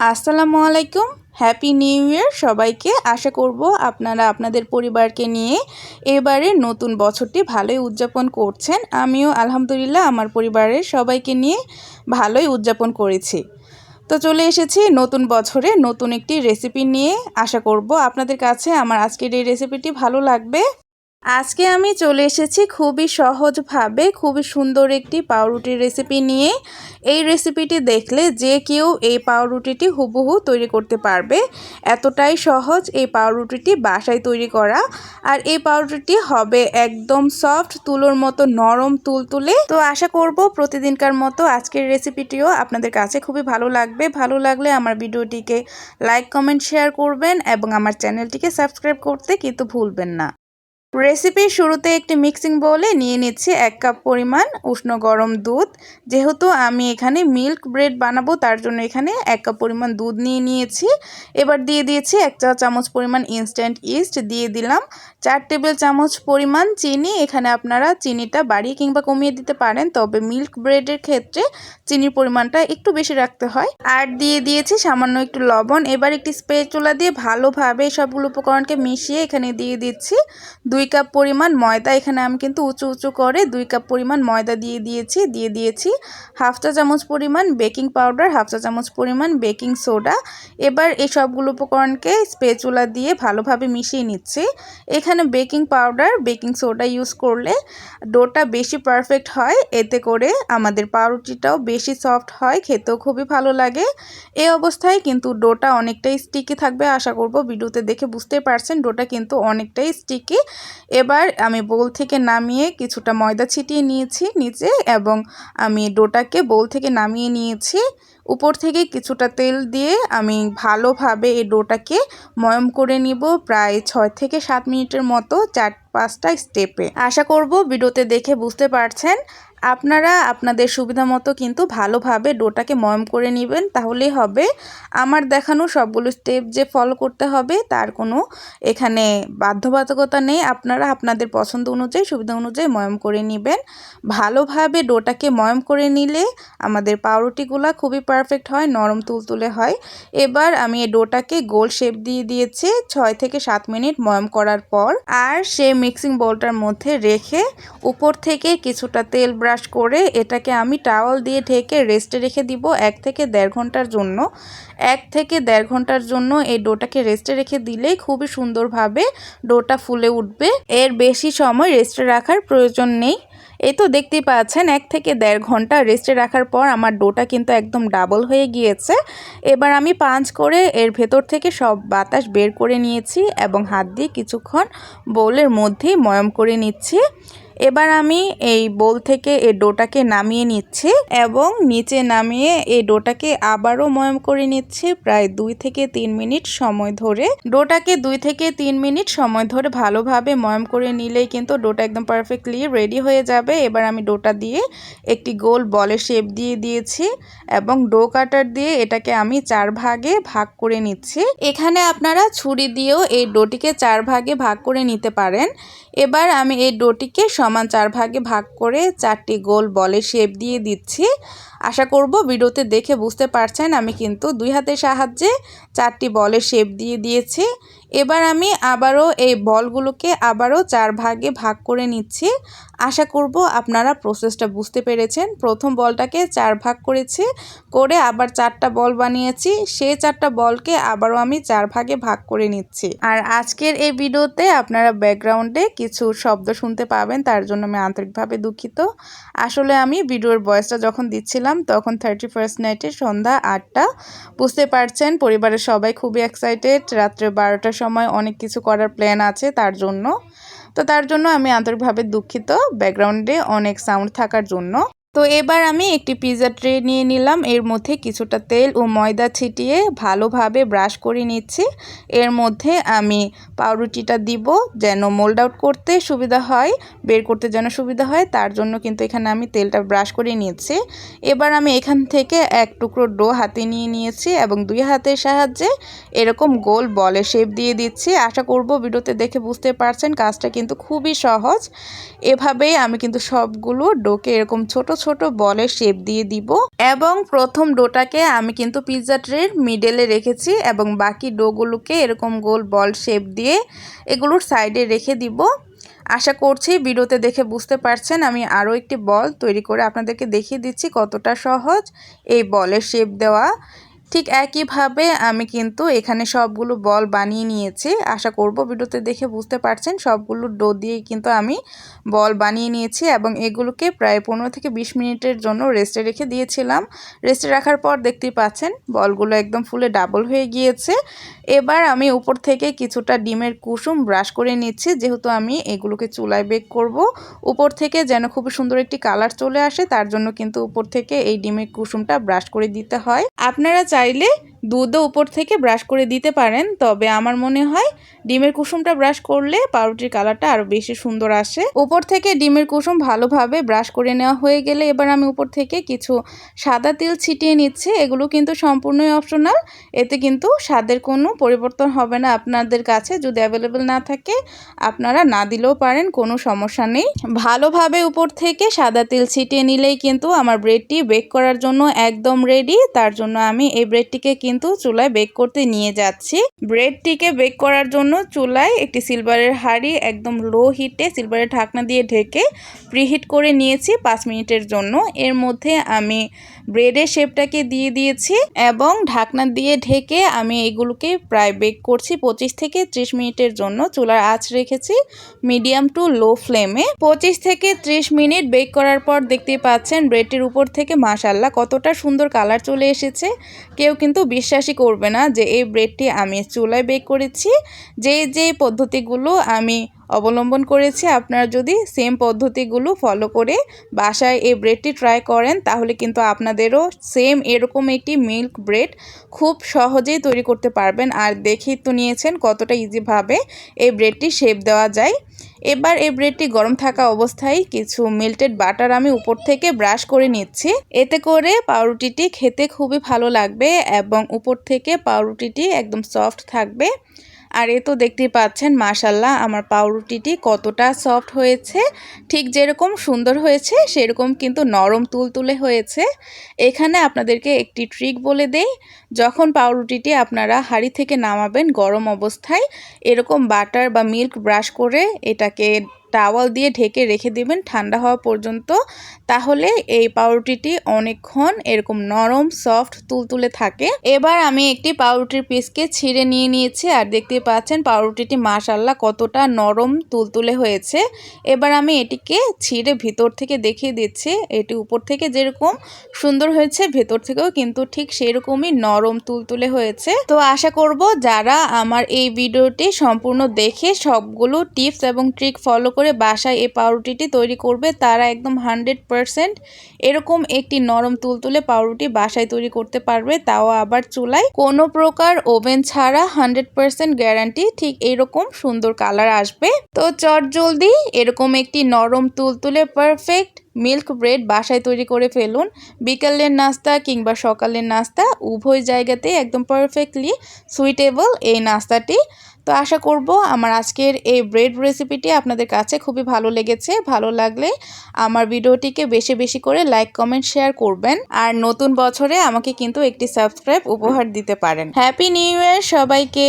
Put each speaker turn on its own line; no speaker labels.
আসসালামু আলাইকুম। Happy new year সবাইকে। আশা করব আপনারা আপনাদের পরিবারকে নিয়ে এবারে নতুন বছরটি ভালোই উদযাপন করছেন। আমিও আলহামদুলিল্লাহ আমার পরিবারের সবাইকে নিয়ে ভালোই উদযাপন করেছি। তো চলে এসেছি নতুন বছরে নতুন একটি রেসিপি নিয়ে। আশা করব আপনাদের কাছে আমার আজকের এই রেসিপিটি ভালো লাগবে। আজকে আমি চলে এসেছি খুবই সহজভাবে, খুবই সুন্দর একটি পাউরুটির রেসিপি নিয়ে। এই রেসিপিটি দেখলে যে কেউ এই পাউরুটিটি হুবহু তৈরি করতে পারবে। এতটাই সহজ এই পাউরুটিটি বাসায় তৈরি করা। আর এই পাউরুটিটি হবে একদম সফট তুলোর মতো নরম, তুলতুলে। তো আশা করব প্রতিদিনকার মতো আজকের রেসিপিটিও আপনাদের কাছে খুবই ভালো লাগবে। ভালো লাগলে আমার ভিডিওটিকে লাইক কমেন্ট শেয়ার করবেন এবং আমার চ্যানেলটিকে সাবস্ক্রাইব করতে কিন্তু ভুলবেন না। রেসিপির শুরুতে একটি মিক্সিং বোলে নিয়ে নিচ্ছি এক কাপ পরিমাণ উষ্ণ গরম দুধ। যেহেতু আমি এখানে মিল্ক ব্রেড বানাবো, তার জন্য এখানে এক কাপ পরিমাণ দুধ নিয়ে নিয়েছি। এবার দিয়ে দিয়েছি এক চা চামচ পরিমাণ ইনস্ট্যান্ট ইস্ট দিয়ে দিলাম চার টেবিল চামচ পরিমাণ চিনি। এখানে আপনারা চিনিটা বাড়িয়ে কিংবা কমিয়ে দিতে পারেন, তবে মিল্ক ব্রেডের ক্ষেত্রে চিনির পরিমাণটা একটু বেশি রাখতে হয়। আর দিয়ে দিয়েছি সামান্য একটু লবণ। এবার একটি স্পেচুলা দিয়ে ভালোভাবে সবগুলো উপকরণকে মিশিয়ে এখানে দিয়ে দিচ্ছি। দুই কাপ পরিমাণ ময়দা এখানে আমি কিন্তু উঁচু উঁচু করে দুই কাপ পরিমাণ ময়দা দিয়ে দিয়েছি দিয়ে দিয়েছি। হাফ চা চামচ পরিমাণ বেকিং পাউডার, হাফ চা চামচ পরিমাণ বেকিং সোডা। এবার এই সবগুলো উপকরণকে স্পেচুলা দিয়ে ভালোভাবে মিশিয়ে নিচ্ছি। এখানে baking powder, baking soda use করলে ডোটা বেশি পারফেক্ট হয়, এতে করে আমাদের পাউরুটিটাও বেশি সফট হয়, খেতেও খুবই ভালো লাগে। এই অবস্থায় কিন্তু ডোটা অনেকটাই স্টিকি থাকবে, আশা করব ভিডিওতে দেখে বুঝতে পারছেন, ডোটা কিন্তু অনেকটাই স্টিকি এবার আমি বোল থেকে নামিয়ে কিছুটা ময়দা ছিটিয়ে নিয়েছি নিচে এবং আমি ডোটাকে বোল থেকে নামিয়ে নিয়েছি। উপর থেকে কিছুটা তেল দিয়ে আমি ভালোভাবে এই ডোটাকে ময়ম করে নিব প্রায় ছয় থেকে সাত মিনিটের মতো চার পাঁচটা স্টেপে। আশা করব ভিডিওতে দেখে বুঝতে পারছেন। আপনারা আপনাদের সুবিধা মতো কিন্তু ভালোভাবে ডোটাকে ময়ম করে নেবেন তাহলেই হবে আমার দেখানো সবগুলো স্টেপ যে ফলো করতে হবে, তার কোনো এখানে বাধ্যবাধকতা নেই। আপনারা আপনাদের পছন্দ অনুযায়ী, সুবিধা অনুযায়ী ময়ম করে নেবেন। ভালোভাবে ডোটাকে ময়ম করে নিলে আমাদের পাউরুটিগুলো খুবই পারফেক্ট হয়, নরম তুলতুলে হয়। এবার আমি এই ডোটাকে গোল শেপ দিয়ে দিয়েছি, ছয় থেকে সাত মিনিট ময়ম করার পর। আর সে মিক্সিং বোলটার মধ্যে রেখে উপর থেকে কিছুটা তেল ব্রাশ করে এটাকে আমি টাওয়াল দিয়ে ঢেকে রেস্টে রেখে দিব এক থেকে দেড় ঘণ্টার জন্য। এক থেকে দেড় ঘণ্টার জন্য এই ডোটাকে রেস্টে রেখে দিলেই খুবই সুন্দরভাবে ডোটা ফুলে উঠবে। এর বেশি সময় রেস্টে রাখার প্রয়োজন নেই। এই তো দেখতেই পাচ্ছেন, এক থেকে দেড় ঘণ্টা রেস্টে রাখার পর আমার ডোটা কিন্তু একদম ডাবল হয়ে গিয়েছে। এবার আমি পাঁচ করে এর ভেতর থেকে সব বাতাস বের করে নিয়েছি এবং হাত দিয়ে কিছুক্ষণ বোলের মধ্যেই ময়ম করে নিচ্ছি। এবার আমি এই বোল থেকে এই ডোটাকে নামিয়ে নিচ্ছি এবং নিচে নামিয়ে এই ডোটাকে আবারও ময়ম করে নিচ্ছি প্রায় দুই থেকে তিন মিনিট সময় ধরে। ডোটাকে দুই থেকে তিন মিনিট সময় ধরে ভালোভাবে ময়ম করে নিলেই কিন্তু ডোটা একদম পারফেক্টলি রেডি হয়ে যাবে। এবার আমি ডোটা দিয়ে একটি গোল বলের শেপ দিয়ে দিয়েছি এবং ডো কাটার দিয়ে এটাকে আমি চার ভাগে ভাগ করে নিচ্ছি। এখানে আপনারা ছুরি দিয়েও এই ডোটিকে চার ভাগে ভাগ করে নিতে পারেন। এবার আমি এই ডোটিকে সমান চার ভাগে ভাগ করে চারটি গোল বলে শেপ দিয়ে দিচ্ছি। আশা করব ভিডিওতে দেখে বুঝতে পারছেন আমি কিন্তু দুই হাতের সাহায্যে চারটি বলের শেপ দিয়ে দিয়েছি। এবার আমি আবারও এই বলগুলোকে আবারও চার ভাগে ভাগ করে নিচ্ছি। আশা করব আপনারা প্রসেসটা বুঝতে পেরেছেন। প্রথম বলটাকে চার ভাগ করেছি, করে আবার চারটা বল বানিয়েছি। সেই চারটা বলকে আবারও আমি চার ভাগে ভাগ করে নিচ্ছি। আর আজকের এই ভিডিওতে আপনারা ব্যাকগ্রাউন্ডে কিছু শব্দ শুনতে পাবেন, তার জন্য আমি আন্তরিকভাবে দুঃখিত। আসলে আমি ভিডিওর বয়সটা যখন দিচ্ছিলাম তখন থার্টি ফার্স্ট নাইটে সন্ধ্যা আটটা। বুঝতে পারছেন, পরিবারের সবাই খুবই এক্সাইটেড রাত্রে বারোটার সময় অনেক কিছু করার প্ল্যান আছে তার জন্য। তো তার জন্য আমি আন্তরিকভাবে দুঃখিত ব্যাকগ্রাউন্ডে অনেক সাউন্ড থাকার জন্য। তো এবার আমি একটি পিৎজা ট্রে নিয়ে নিলাম। এর মধ্যে কিছুটা তেল ও ময়দা ছিটিয়ে ভালোভাবে ব্রাশ করে নিচ্ছি। এর মধ্যে আমি পাউরুটিটা দিব যেন মোল্ড আউট করতে সুবিধা হয়, বের করতে যেন সুবিধা হয়, তার জন্য কিন্তু এখানে আমি তেলটা ব্রাশ করে নিয়েছি এবার আমি এখান থেকে এক টুকরো ডো হাতে নিয়ে নিয়েছি এবং দুই হাতের সাহায্যে এরকম গোল বলে শেপ দিয়ে দিচ্ছি। আশা করব ভিডিওতে দেখে বুঝতে পারছেন, কাজটা কিন্তু খুবই সহজ। এভাবেই আমি কিন্তু সবগুলো ডোকে এরকম ছোট ছোট ছোট বলের শেপ দিয়ে দিব এবং প্রথম ডোটাকে আমি কিন্তু পিৎজা ট্রের মিডেলে রেখেছি এবং বাকি ডোগুলোকে এরকম গোল বল শেপ দিয়ে এগুলোর সাইডে রেখে দিব। আশা করছি ভিডিওতে দেখে বুঝতে পারছেন আমি আরও একটি বল তৈরি করে আপনাদেরকে দেখিয়ে দিচ্ছি কতটা সহজ এই বলের শেপ দেওয়া। ঠিক একইভাবে আমি কিন্তু এখানে সবগুলো বল বানিয়ে নিয়েছি। আশা করব ভিডিওতে দেখে বুঝতে পারছেন, সবগুলো ডো দিয়ে কিন্তু আমি বল বানিয়ে নিয়েছি এবং এগুলোকে প্রায় পনেরো থেকে বিশ মিনিটের জন্য রেস্টে রেখে দিয়েছিলাম। রেস্টে রাখার পর দেখতেই পাচ্ছেন, বলগুলো একদম ফুলে ডাবল হয়ে গিয়েছে। এবার আমি উপর থেকে কিছুটা ডিমের কুসুম ব্রাশ করে নিচ্ছি, যেহেতু আমি এগুলোকে চুলায় বেক করব। উপর থেকে যেন খুব সুন্দর একটি কালার চলে আসে, তার জন্য কিন্তু উপর থেকে এই ডিমের কুসুমটা ব্রাশ করে দিতে হয়। আপনারা চাইলে দুধও উপর থেকে ব্রাশ করে দিতে পারেন, তবে আমার মনে হয় ডিমের কুসুমটা ব্রাশ করলে পাউরুটির কালারটা আরও বেশি সুন্দর আসে। উপর থেকে ডিমের কুসুম ভালোভাবে ব্রাশ করে নেওয়া হয়ে গেলে এবার আমি উপর থেকে কিছু সাদা তেল ছিটিয়ে নিচ্ছি, এগুলো কিন্তু সম্পূর্ণই অপশনাল এতে কিন্তু স্বাদের কোনো পরিবর্তন হবে না আপনাদের কাছে, যদি অ্যাভেলেবেল না থাকে আপনারা না দিলেও পারেন, কোনো সমস্যা নেই। ভালোভাবে উপর থেকে সাদা তেল ছিটিয়ে নিলেই কিন্তু আমার ব্রেডটি বেক করার জন্য একদম রেডি তার জন্য আমি এই ব্রেডটিকে কিন্তু চুলায় বেক করতে নিয়ে যাচ্ছি। ব্রেডটিকে বেক করার জন্য চুলায় একটি সিলভারের হাঁড়ি একদম লো হিটে সিলভারের ঢাকনা দিয়ে ঢেকে প্রিহিট করে নিয়েছি পাঁচ মিনিটের জন্য। এর মধ্যে আমি ব্রেডের শেপটাকে দিয়ে দিয়েছি এবং ঢাকনা দিয়ে ঢেকে আমি এগুলোকে প্রায় বেক করছি পঁচিশ থেকে ত্রিশ মিনিটের জন্য। চুলার আঁচ রেখেছি মিডিয়াম টু লো ফ্লেমে পঁচিশ থেকে ত্রিশ মিনিট বেক করার পর দেখতেই পাচ্ছেন ব্রেডটির উপর থেকে মাসাল্লাহ কতটা সুন্দর কালার চলে এসেছে। কেউ কিন্তু বিশ্বাসই করবে না যে এই ব্রেডটি আমি চুলায় বেক করেছি যে যে পদ্ধতিগুলো আমি অবলম্বন করেছি। আপনারা যদি সেম পদ্ধতিগুলো ফলো করে বাসায় এই ব্রেডটি ট্রাই করেন, তাহলে কিন্তু আপনাদেরও সেম এরকম একটি মিল্ক ব্রেড খুব সহজেই তৈরি করতে পারবেন। আর দেখেই তো নিয়েছেন কতটা ইজিভাবে এই ব্রেডটি শেপ দেওয়া যায়। এবার এই ব্রেডটি গরম থাকা অবস্থায় কিছু মেল্টেড বাটার আমি উপর থেকে ব্রাশ করে নিচ্ছি। এতে করে পাউরুটিটি খেতে খুবই ভালো লাগবে এবং উপর থেকে পাউরুটিটি একদম সফট থাকবে। আর এ তো দেখতেই পাচ্ছেন মাশাল্লাহ আমার পাউরুটিটি কতটা সফট হয়েছে। ঠিক যেরকম সুন্দর হয়েছে, সেরকম কিন্তু নরম তুলতুলে হয়েছে। এখানে আপনাদেরকে একটি ট্রিক বলে দেই, যখন পাউরুটিটি আপনারা হাড়ি থেকে নামাবেন গরম অবস্থায়, এরকম বাটার বা মিল্ক ব্রাশ করে এটাকে টাওয়াল দিয়ে ঢেকে রেখে দিবেন ঠান্ডা হওয়া পর্যন্ত, তাহলে এই পাউরুটিটি অনেকক্ষণ এরকম নরম, সফট, তুলতুলে থাকে। এবার আমি একটি পাউরুটির পিসকে ছিঁড়ে নিয়ে নিয়েছি, আর দেখতে পাচ্ছেন পাউরুটিটি মাশাল্লাহ কতটা নরম, তুলতুলে হয়েছে। এবার আমি এটিকে ছিঁড়ে ভিতর থেকে দেখিয়ে দিচ্ছি, এটি উপর থেকে যেরকম সুন্দর হয়েছে, ভেতর থেকেও কিন্তু ঠিক সেরকমই নরম, তুলতুলে হয়েছে। তো আশা করব যারা আমার এই ভিডিওটি সম্পূর্ণ দেখে সবগুলো টিপস এবং ট্রিক ফলো করে বাসায় এই পাউরুটিটি তৈরি করবে, তারা একদম হান্ড্রেড পারসেন্ট এরকম একটি নরম তুলতুলে পাউরুটি বাসায় তৈরি করতে পারবে, তাও আবার চুলায়। কোনো প্রকার ওভেন ছাড়া হান্ড্রেড পারসেন্ট গ্যারান্টি, ঠিক এরকম সুন্দর কালার আসবে। তো চট জলদি এরকম একটি নরম তুলতুলে পারফেক্ট মিল্ক ব্রেড বাসায় তৈরি করে ফেলুন। বিকালের নাস্তা কিংবা সকালের নাস্তা উভয় জায়গাতেই একদম পারফেক্টলি সুইটেবল এই নাস্তাটি। তো আশা করব আমার আজকের এই ব্রেড রেসিপিটি আপনাদের কাছে খুবই ভালো লেগেছে, ভালো লাগলে আমার ভিডিওটিকে বেশি বেশি করে লাইক কমেন্ট শেয়ার করবেন। আর নতুন বছরে আমাকে কিন্তু একটি সাবস্ক্রাইব উপহার দিতে পারেন। হ্যাপি নিউ ইয়ার সবাইকে!